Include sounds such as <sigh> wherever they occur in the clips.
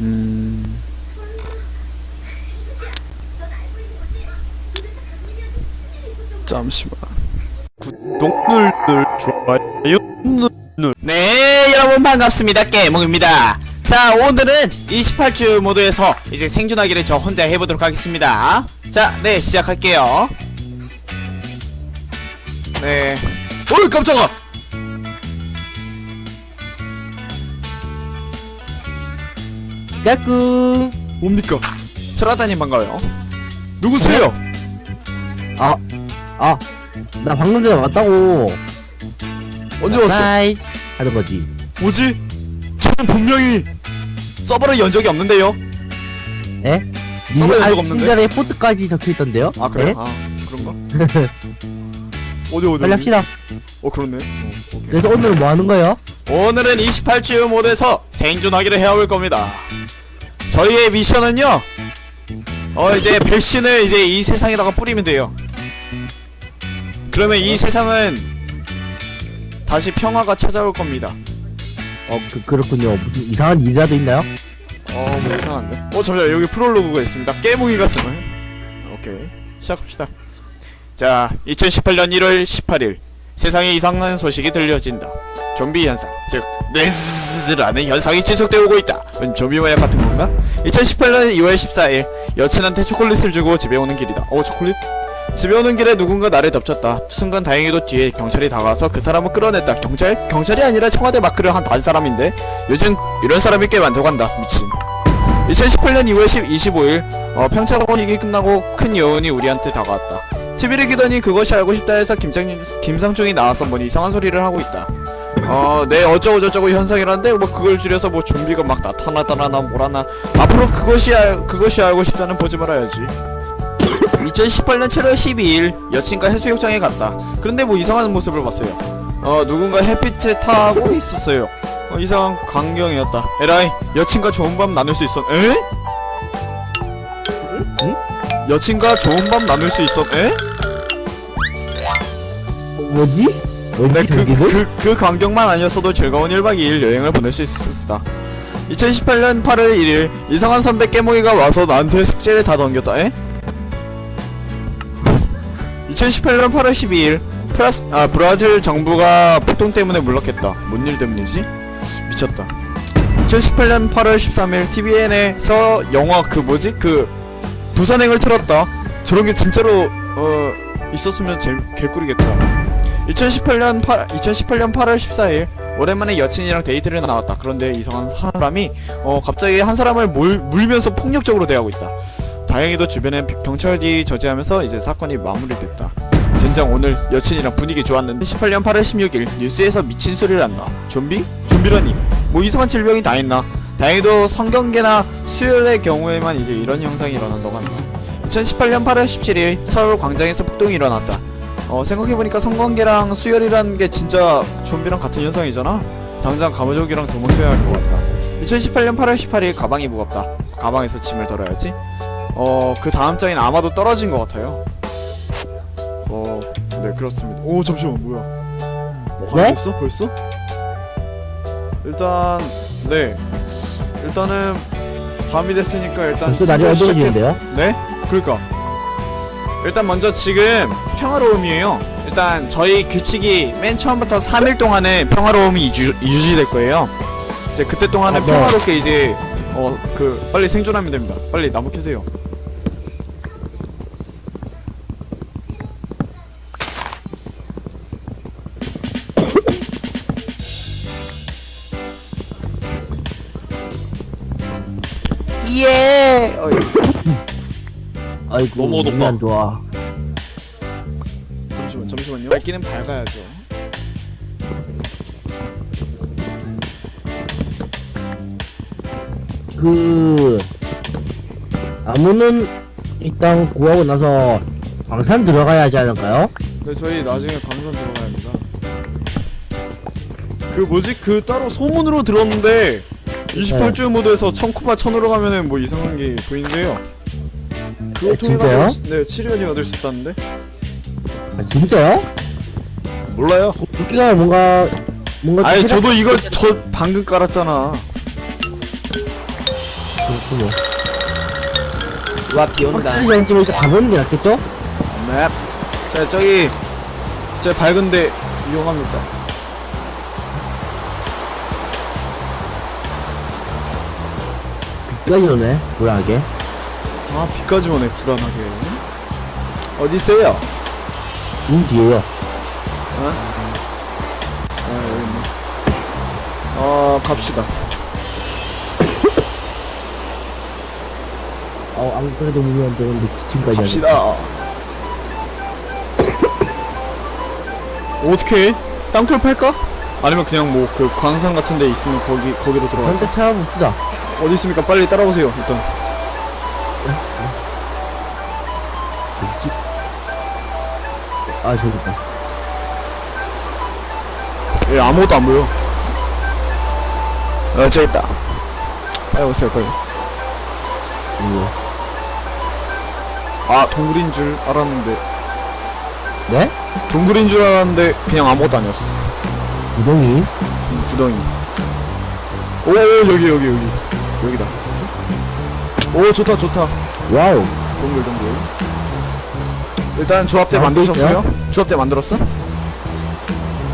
음. 잠시만. 구독 눌들 좋아요 눌. 네 여러분 반갑습니다 깨몽입니다 자 오늘은 28주 모드에서 이제 생존하기를 저 혼자 해보도록 하겠습니다 자네 시작할게요 네 어이 깜짝아 까꿍 뭡니까 철하다님 반가워요 누구세요? 아, 아, 나 방금 전에 왔다고. 언제 왔어? 나이스 하는 거지. 뭐지? 저는 분명히 서버를 연 적이 없는데요 에? 서버 연적 아니, 없는데? 친절에 포트까지 적혀 있던데요? 아 그래? 네? 아 그런가? 어디 어디 빨리? 합시다. 어 그렇네 어, 오케이 그래서 오늘은 뭐 하는 거예요? 오늘은 28주 모드에서 생존하기를 해올 겁니다. 저희의 미션은요. 어 이제 백신을 이제 이 세상에다가 뿌리면 돼요. 그러면 이 세상은 다시 평화가 찾아올 겁니다. 어, 그, 그렇군요. 무슨 이상한 일이라도 있나요? 어, 뭐 이상한데? 어, 잠시만 여기 프롤로그가 있습니다. 깨몽이가 쓰네. 오케이, 시작합시다. 자, 2018년 1월 18일 세상에 이상한 소식이 들려진다. 좀비 현상, 즉 레즈라는 현상이 지속되고 있다. 은 좀비 마약 같은 건가? 2018년 2월 14일 여친한테 초콜릿을 주고 집에 오는 길이다. 오, 초콜릿? 집에 오는 길에 누군가 나를 덮쳤다. 순간 다행히도 뒤에 경찰이 다가와서 그 사람을 끌어냈다. 경찰? 경찰이 아니라 청와대 마크를 한 다른 사람인데 요즘 이런 사람이 꽤 많다고 한다. 미친. 2018년 2월 10, 25일 어, 평창원익이 끝나고 큰 여운이 우리한테 다가왔다. TV를 키더니 그것이 알고 싶다 해서 김장, 김상중이 나와서 뭔 이상한 소리를 하고 있다. 어, 네 어쩌고저쩌고 현상이란데 뭐 그걸 줄여서 뭐 좀비가 막 나타나다나 뭐라나 앞으로 그것이 알, 그것이 알고 싶다는 보지 말아야지. 2018년 7월 12일 여친과 해수욕장에 갔다. 그런데 뭐 이상한 모습을 봤어요. 어 누군가 햇빛에 타고 있었어요. 어, 이상한 광경이었다. 에라이 여친과 좋은 밤 나눌 수 있었. 에? 응? 여친과 좋은 밤 나눌 수 있었. 에? 어, 뭐지? 뭐지, 네, 그, 저기는? 그, 그 광경만 아니었어도 즐거운 1박 2일 여행을 보낼 수 있었다. 2018년 8월 1일 이상한 선배 깨몽이가 와서 나한테 숙제를 다 넘겼다. 에? 2018년 8월 12일 프라스, 아, 브라질 정부가 폭동 때문에 물렀겠다. 뭔 일 때문이지? 미쳤다. 2018년 8월 13일 TVN에서 영화 그 뭐지? 그 부산행을 틀었다. 저런 게 진짜로 어 있었으면 제 개꿀이겠다. 2018년 8 2018년 8월 14일 오랜만에 여친이랑 데이트를 나왔다. 그런데 이상한 사람이 어 갑자기 한 사람을 몰, 물면서 폭력적으로 대하고 있다. 다행히도 주변에 경찰이 저지하면서 이제 사건이 마무리됐다. 젠장 오늘 여친이랑 분위기 좋았는데 18년 8월 16일 뉴스에서 미친 소리를 한다. 좀비? 좀비라니? 뭐 이상한 질병이 다 있나? 다행히도 성경계나 수혈의 경우에만 이제 이런 현상이 일어난다고 한다. 2018년 8월 17일 서울 광장에서 폭동이 일어났다. 어 생각해보니까 성관계랑 수혈이라는 게 진짜 좀비랑 같은 현상이잖아. 당장 가무족이랑 도망쳐야 할 것 같다. 2018년 8월 18일 가방이 무겁다. 가방에서 짐을 덜어야지. 어 그 다음 장엔 아마도 떨어진 것 같아요. 어 네 그렇습니다. 오 잠시만 뭐야? 뭐 네? 있어? 벌써? 일단 네. 일단은 밤이 됐으니까 일단 벌써 날이 어두워지는데요? 네? 그러니까 일단 먼저 지금 평화로움이에요. 일단 저희 규칙이 맨 처음부터 3일 동안은 평화로움이 유지, 유지될 거예요. 이제 그때 동안은 아, 네. 평화롭게 이제 어 그 빨리 생존하면 됩니다. 빨리 나무 캐세요. 예. 어이. 아이고, 너무 어둡다. 안 좋아. 잠시만 잠시만요 밝기는 밝아야죠 그, 나무는 일단 구하고 나서 광산 들어가야 하지 않을까요? 네, 저희 나중에 광산 들어가야 합니다. 그 뭐지? 그 따로 소문으로 들었는데 28주 모드에서 청쿠바 천으로 가면은 뭐 이상한 게 보이는데요. 그거 네, 통해 진짜요? 가지고 네 치료제 얻을 수 있다는데 아, 진짜요? 몰라요. 도끼가 뭔가, 뭔가. 아니 좀 저도 이거 저 방금 깔았잖아. 그렇지 뭐. 와비 온다 확실히 정쯤 이렇게 가보는 게 낫겠죠? 네. 자 저기 제 밝은데 이용합니다 비까지 오네, 불안하게. 아 비까지 오네 불안하게 어디 있어요? 이 뒤에요. 어? 아 여기 있네 어 갑시다 어, 안 그래도 무면 되는데 기침까지 하네. 갑시다 어떻게 해? 땅굴 팔까? 아니면 그냥 뭐 그 광산 같은 데 있으면 거기 거기로 들어가 한대 찾아봅시다. 어디 있습니까? 빨리 따라오세요 일단 아, 저기 있다. 예 아무것도 안 보여. 어저 있다. 빨리 오세요 빨리 이거. 아 동굴인 줄 알았는데. 네? 동굴인 줄 알았는데 그냥 아무것도 아니었어. 구덩이? 구덩이. 오 여기 여기 여기. 여기다 오 좋다 좋다 와우. 동굴 동굴 일단 조합대 아, 만드셨어요? 조합대 만들었어?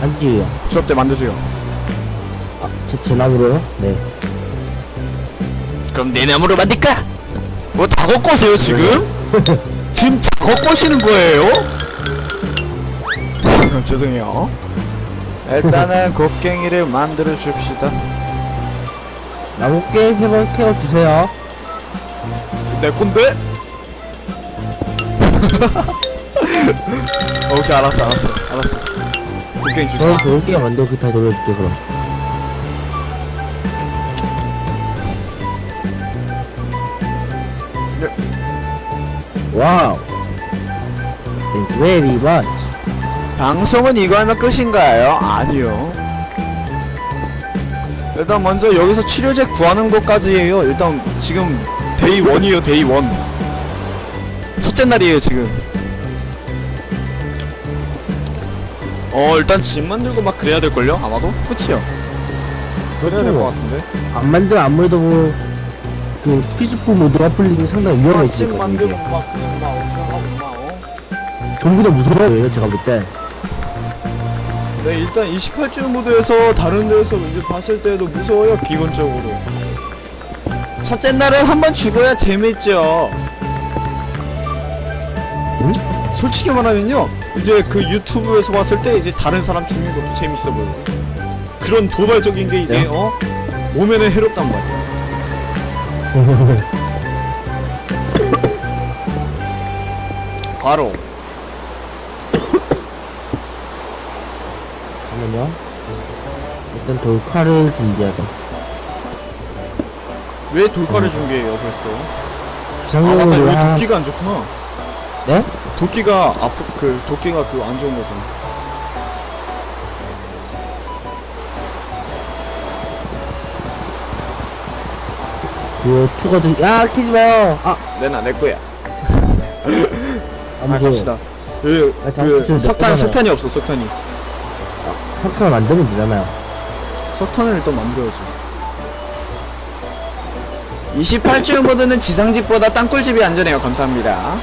한지요. 조합대 만드세요 아, 제, 제 나무로요? 네. 그럼 내 나무로 만들까? 뭐 작업 거세요 지금? <laughs> 지금 작업 거시는 거예요? <laughs> 죄송해요 일단은 곡괭이를 만들어 줍시다 나무 깨 해볼 캐어 주세요. 내 건데? <laughs> 오케이 알았어 알았어 알았어 곡괭이 줄게 저는 돌게 만들고 그다 돌려줄게, 그럼. 와우. Thank you very much. 방송은 이거 하면 끝인가요? 아니요. 일단 먼저 여기서 치료제 구하는 것까지예요. 일단 지금 데이 원이에요. 데이 원. 첫째 날이에요 지금. 어 일단 집 만들고 막 그래야 될 걸요? 아마도 끝이요. 그래야 될 것 같은데. 안 만들면 아무래도 뭐, 그, 피스풀 모드가 풀리기 상당히 위험해 아, 집 있으니까. 만들고. 막 그냥 막 어. 좀비도 무서워요, 제가 볼 때. 네 일단 28주 모드에서 다른 데에서 이제 봤을 때도 무서워요 기본적으로 첫째 날은 한번 죽어야 재밌죠 응? 솔직히 말하면요 이제 그 유튜브에서 봤을 때 이제 다른 사람 죽는 것도 재밌어 보여요 그런 도발적인 게 이제 네. 어 몸에는 해롭단 말이야 <laughs> 바로 잠깐만요. 일단 돌칼을 준비하자. 왜 돌칼을 준비해요 벌써 아 맞다 여기 한, 도끼가 안 좋구나 네? 도끼가 아프 그 도끼가 그 안 좋은 거잖아. 그, 투거든, 야, 키지 마요! 아, 내나 내 거야. 안 아 보여. 갑시다. 그, 아, 자, 그 석탄. 석탄이 없어 석탄이. 석탄을 만들면 되잖아요. 석탄을 일단 만들어야지. 28주 모드는 지상집보다 땅굴집이 안전해요. 감사합니다.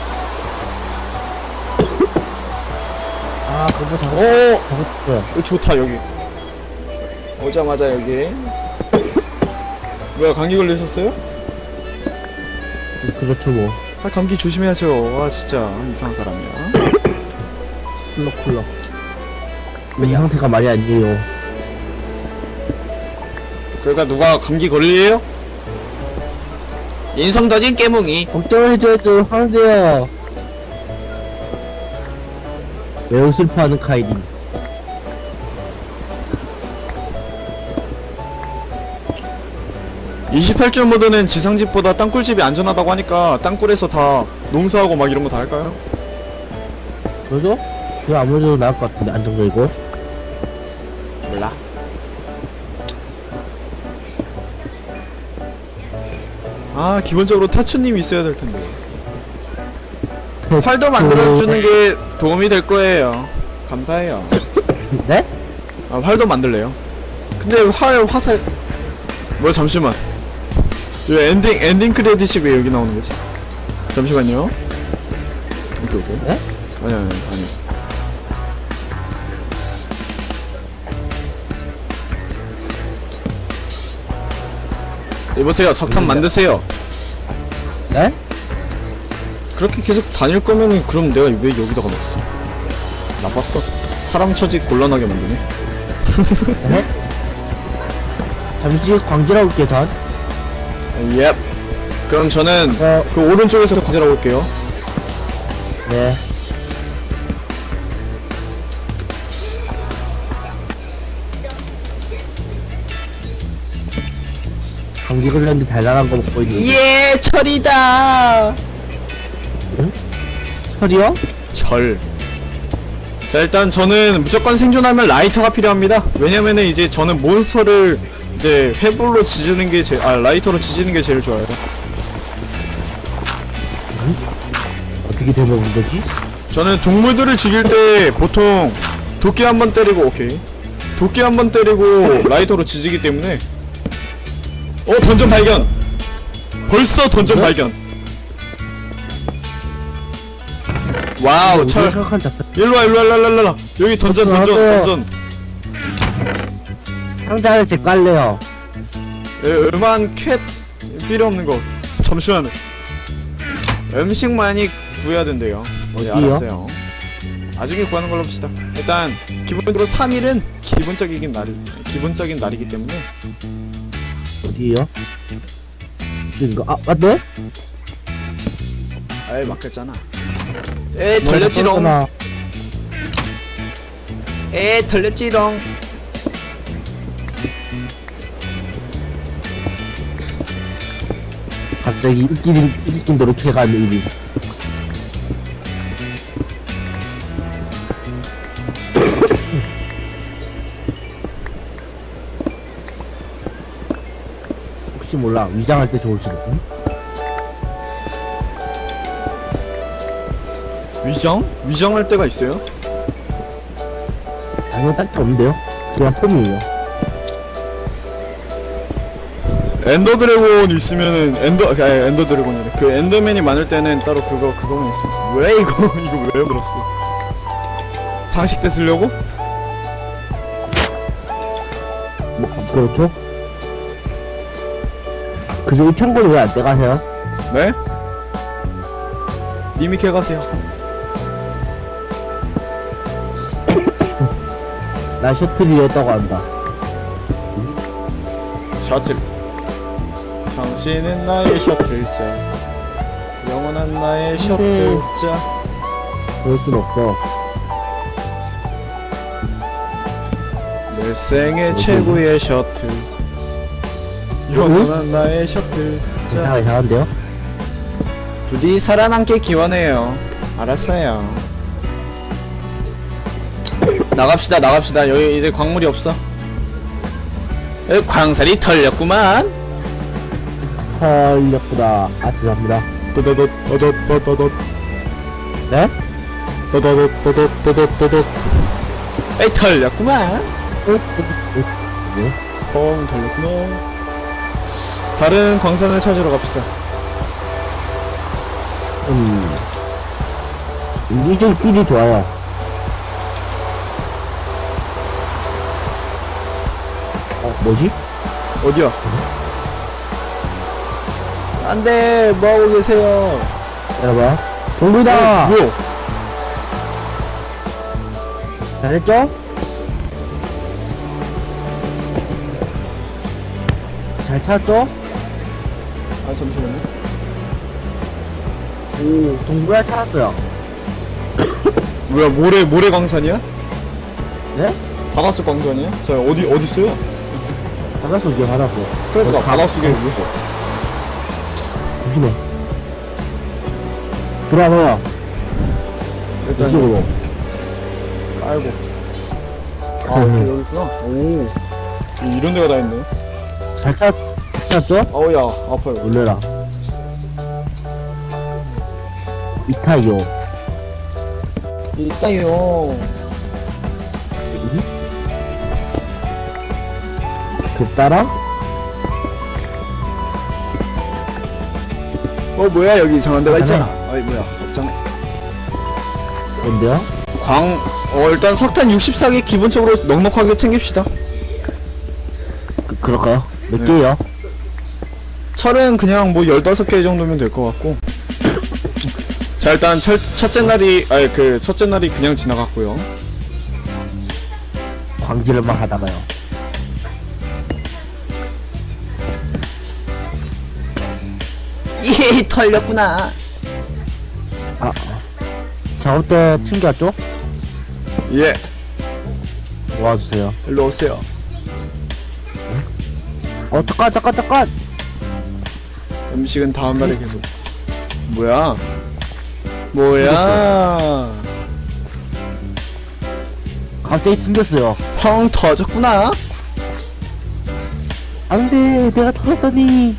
아, 그거 다, 오, 작업했어요. 이거 좋다 여기. 오자마자 여기. 뭐야 감기 걸리셨어요? 그렇죠, 뭐. 아 감기 조심해야죠. 와 진짜 이상한 사람이야. 쿨럭쿨럭. 이 상태가 말이 아니에요. 그러니까 누가 감기 걸리래요? 인성 터진 깨뭉이. 걱정을 해줘야죠, 황제요. 매우 슬퍼하는 카이딘. 이십팔주 모드는 지상집보다 땅굴집이 안전하다고 하니까 땅굴에서 다 농사하고 막 이런 거 다 할까요? 그러죠? 그게 아무래도 나을 것 같은데, 안정적이고. 몰라. 아 기본적으로 타추님이 있어야 될 텐데. 활도 만들어주는 게 도움이 될 거예요. 감사해요. <laughs> 네? 아 활도 만들래요. 근데 활 화살. 뭐야 잠시만. 이 엔딩 엔딩 크레딧이 왜 여기 나오는 거지? 잠시만요. 오케이 오케이. 네? 아니 아니 아니. 여보세요 석탄 만드세요. 네? 그렇게 계속 다닐 거면은 그럼 내가 왜 여기다가 넣었어? 나빴어. 사람 처지 곤란하게 만드네. 잠시 광질하고 올게 전 예. 그럼 저는 어, 그 오른쪽에서 가지러 올게요. 네 감기 걸렸는데 달달한 거 먹고 있는 예, 철이다. 철이요? 절. 자 일단 저는 무조건 생존하면 라이터가 필요합니다. 왜냐면은 이제 저는 몬스터를 이제 회불로 지지는 게 제, 아 라이터로 지지는 게 제일 좋아요. 어떻게 되면 문제지? 저는 동물들을 죽일 때 보통 도끼 한 번 때리고 오케이 도끼 한 번 때리고 라이터로 지지기 때문에 어 던전 발견. 벌써 던전 네? 발견. 와우 철. 생각한 작전 일로와 일로와 일로와 일로와. 여기 던전 던전 네. 던전. 상자 하나씩 깔래요. 에, 음한 캣 필요 없는 거. 잠시만 음식 많이 구해야 된대요. 네 어디요? 알았어요. 나중에 구하는 걸로 합시다. 일단 기본적으로 3일은 기본적인 날이 기본적인 날이기 때문에 어디에요? 이거 아 맞네? 아이 막혔잖아. 에 털렸지롱. 아, 에 털렸지롱. 갑자기 웃기는 웃긴 대로 캐가는 혹 몰라 위장할 때 좋을지도 응? 위정? 위정할 때가 있어요? 아니요 딱히 없는데요 그냥 폼이에요 엔더 드래곤 있으면은 엔더 아 엔더 드래곤이래 그 엔더맨이 많을 때는 따로 그거 그거만 있으면 왜 이거 <laughs> 이거 왜 들었어 장식 때 쓰려고? 뭐 그렇죠? 그저 2천골 왜안 떼가세요? 네? 님이 캐가세요. <laughs> 나 셔틀이었다고 한다. 셔틀. 당신은 나의 셔틀자. 영원한 나의 셔틀자. 그럴 순 없어. 내 생애 최고의 셔틀 영원한 나의 셔틀자. 대사가 이상한데요? 부디 살아남길 기원해요. 알았어요. 나갑시다 나갑시다. 여기 이제 광물이 없어. 에, 광살이 털렸구만. 헐렸구나. 아 죄송합니다. 떠더덧 떠덧 떠덧. 네? 떠더덧 떠덧 떠덧 떠덧. 에이 털렸구만. 뻥 털렸구만 다른 광산을 찾으러 갑시다. 음. 삘이 좋아요. 어 뭐지? 어디야? 안 돼 뭐하고 계세요? 여러분 동굴이다! 어, 뭐야 잘했죠? 잘 찾았죠? 아 잠시만요. 오 동굴 찾았어요. <coughs> 뭐야 모래 모래 광산이야? 네? 바닷속 광산이야? 자 어디 어디 있어요? 이게 받았어 그러니까 바닷속에 왜? 조심해. 들어와봐요. 일단 이쪽으로. 깔고. 아 오케이 여기 있구나. 오. 이런 데가 다 있네. 잘 찾, 찾았죠? 아우야 아파요 놀래라 이타요 있다요 급따랑 어 뭐야 여기 이상한 데가 있잖아 어이 뭐야 없잖아 뭔데요? 광... 어 일단 석탄 64개 기본적으로 넉넉하게 챙깁시다 그, 그럴까요? 몇 네. 개요? 철은 그냥 뭐 15개 정도면 될 것 같고 자 일단 철, 첫째 날이 아니 그 첫째 날이 그냥 지나갔고요 광질만 하다가요. 예 털렸구나 아, 작업대 챙겨왔죠? 예 모아주세요. 일로 오세요 어, 잠깐, 잠깐, 잠깐! 음식은 다음 날에 계속 뭐야 뭐야 갑자기 숨겼어요. 펑 터졌구나 안 돼, 내가 털었더니.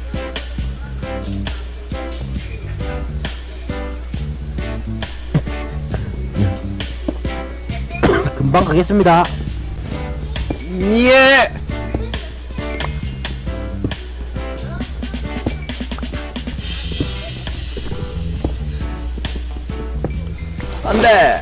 금방 가겠습니다. 예 안돼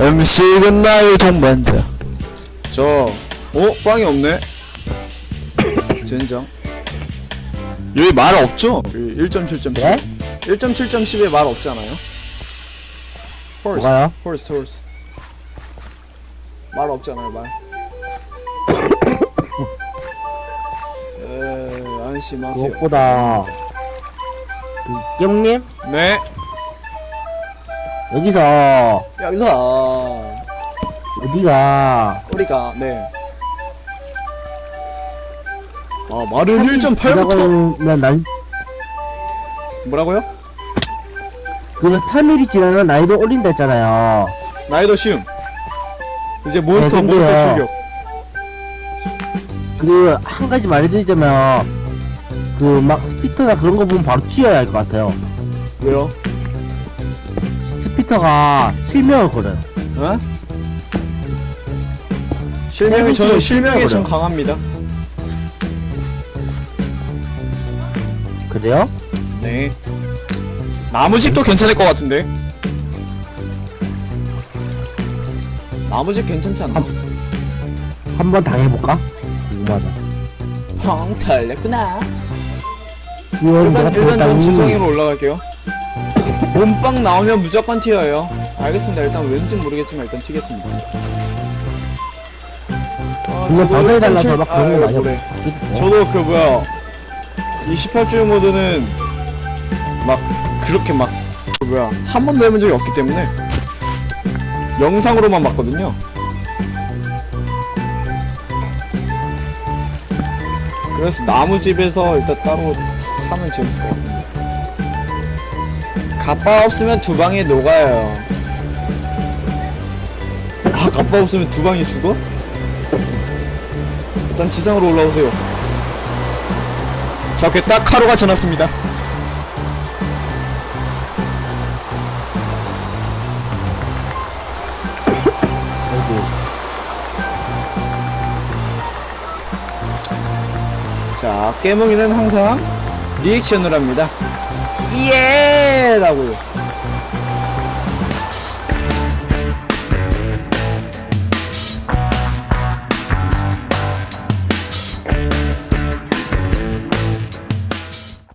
<laughs> 음식은 나의 동반자 저 어? 빵이 없네 <coughs> 젠장 여기 말 없죠? 1.7.10 네? 1.7.10에 말 없잖아요 horse 뭐가요? horse horse 말 없잖아요 말. 에, 안심하세요. 무엇보다, 그, 형님? 네. 여기서, 여기서. 어디가, 우리가 네. 아, 말은 1.8부터. 지나가면 난, 뭐라고요? 그 3일이 지나면 난이도 올린다 했잖아요. 나이도 쉬움 이제 몬스터 네, 근데요. 몬스터 출격 그, 한 가지 말해드리자면, 그, 막, 스피터나 그런 거 보면 바로 튀어야 할 것 같아요. 왜요? 스피터가 실명을 걸어요. 어? 실명이 저는 해보세요. 실명이 전 그래요. 강합니다. 그래요? 네. 나무집도 괜찮을 것 같은데. 괜찮지 않나? 한번 당해볼까? 궁금하다. 펑 털렸구나. 이건 내가 일단 일단 전 당했다니. 지성으로 올라갈게요. 몸빵 나오면 무조건 튀어요. 알겠습니다. 일단 왠지 모르겠지만 일단 튀겠습니다. 아, 근데 저도 받아달라서 1.7막 그런 아, 거 많이 뭐래. 없 저도 그 뭐야 이 18주 모드는 막 그렇게 막그 뭐야 한 번도 해본 적이 없기 때문에 영상으로만 봤거든요. 그래서 나무집에서 일단 따로 하면 재밌을 것 같은데. 갑바 없으면 두 방에 녹아요. 아 갑바 없으면 두 방에 죽어? 일단 지상으로 올라오세요. 자, 이렇게 딱 하루가 지났습니다. 자, 깨몽이는 항상 리액션을 합니다. 예! 라고요.